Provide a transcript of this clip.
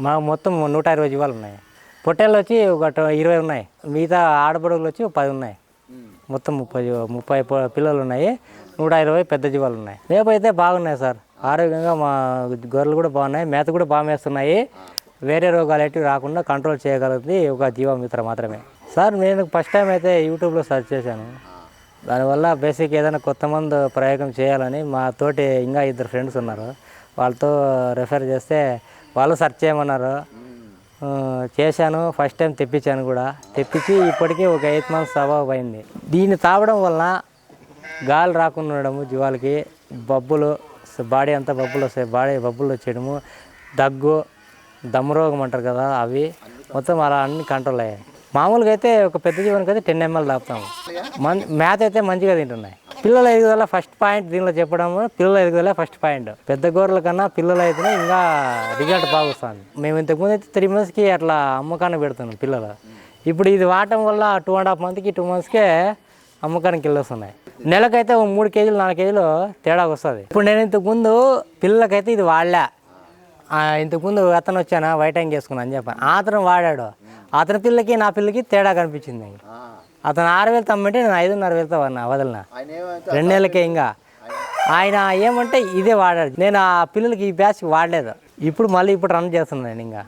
మా మొత్తం నూట ఇరవై జీవాలు ఉన్నాయి. పొట్టేళ్ళు వచ్చి ఒక ఇరవై ఉన్నాయి. మిగతా ఆడపడుగులు వచ్చి పది ఉన్నాయి. మొత్తం ముప్పై ముప్పై పిల్లలు ఉన్నాయి. నూట ఇరవై పెద్ద జీవాలు ఉన్నాయి. మేపు అయితే బాగున్నాయి సార్. ఆరోగ్యంగా మా గొర్రెలు కూడా బాగున్నాయి. మేత కూడా బాగా మేస్తున్నాయి. వేరే రోగాలు ఏంటివి రాకుండా కంట్రోల్ చేయగలిగింది ఒక జీవామిత్ర మాత్రమే. సార్ నేను ఫస్ట్ టైం అయితే యూట్యూబ్లో సెర్చ్ చేశాను. దానివల్ల బేసిక్ ఏదైనా కొత్త మందు ప్రయోగం చేయాలని మా తోటి ఇంకా ఇద్దరు ఫ్రెండ్స్ ఉన్నారు. వాళ్ళతో రెఫర్ చేస్తే వాళ్ళు సెర్చ్ చేయమన్నారు. చేశాను ఫస్ట్ టైం తెప్పించాను కూడా. తెప్పించి ఇప్పటికీ ఒక ఎయిట్ మంత్స్ అబవ్ అయింది దీన్ని తాగడం వలన గాలి రాకుండా ఉండడము జీవాలకి బబ్బులు బాడీ అంతా బబ్బులు వస్తాయి. బాడీ బబ్బులు వచ్చేయడము దగ్గు దమ్ము రోగం అంటారు కదా అవి మొత్తం అలా అన్ని కంట్రోల్ అయ్యాయి. మామూలుగా అయితే ఒక పెద్ద జీవానికి అయితే టెన్ ఎంఎల్ తాపుతాము మన్ మేత అయితే మంచిగా తింటున్నాయి. పిల్లల ఎదుగుదల ఫస్ట్ పాయింట్ దీనిలో చెప్పడం పిల్లల ఎదుగుదల ఫస్ట్ పాయింట్ పెద్ద గొర్రెల కన్నా పిల్లలు అయితేనే ఇంకా రిజల్ట్ బాగుస్తుంది. మేము ఇంతకుముందు అయితే త్రీ మంత్స్కి అట్లా అమ్మకాన్ని పెడుతున్నాం పిల్లలు. ఇప్పుడు ఇది వాడటం వల్ల టూ అండ్ హాఫ్ మంత్కి టూ మంత్స్కే అమ్మకానికి వెళ్ళొస్తున్నాయి నెలకైతే ఒక మూడు కేజీలు నాలుగు కేజీలు తేడా వస్తుంది. ఇప్పుడు నేను ఇంతకుముందు పిల్లలకైతే ఇది వాడలే. ఇంతకుముందు అతను వచ్చానా వైట్ హ్యాంగ్ చేసుకున్నా అని చెప్పాను. అతను వాడాడు. అతని పిల్లకి నా పిల్లకి తేడా కనిపించింది. అతను ఆరు వేలు తమ్మంటే నేను ఐదున్నర వేలతో వన్నా వదలనా. రెండు నెలలకే ఇంకా. ఆయన ఏమంటే ఇదే వాడాడు. నేను ఆ పిల్లలకి ఈ బ్యాచ్ వాడలేదు. ఇప్పుడు మళ్ళీ ఇప్పుడు రన్ చేస్తున్నాను ఇంకా.